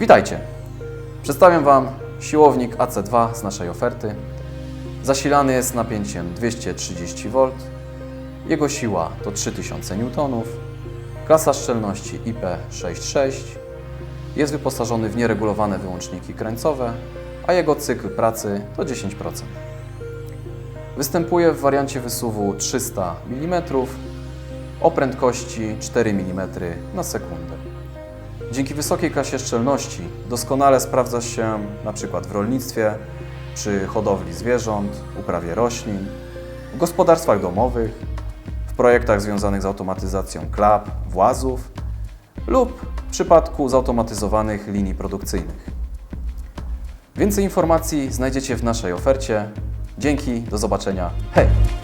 Witajcie! Przedstawiam Wam siłownik AC2 z naszej oferty. Zasilany jest napięciem 230 V. Jego siła to 3000 N. Klasa szczelności IP66. Jest wyposażony w nieregulowane wyłączniki kręcowe, a jego cykl pracy to 10%. Występuje w wariancie wysuwu 300 mm o prędkości 4 mm na sekundę. Dzięki wysokiej klasie szczelności doskonale sprawdza się np. w rolnictwie, przy hodowli zwierząt, uprawie roślin, w gospodarstwach domowych, w projektach związanych z automatyzacją klap, włazów lub w przypadku zautomatyzowanych linii produkcyjnych. Więcej informacji znajdziecie w naszej ofercie. Dzięki, do zobaczenia. Hej!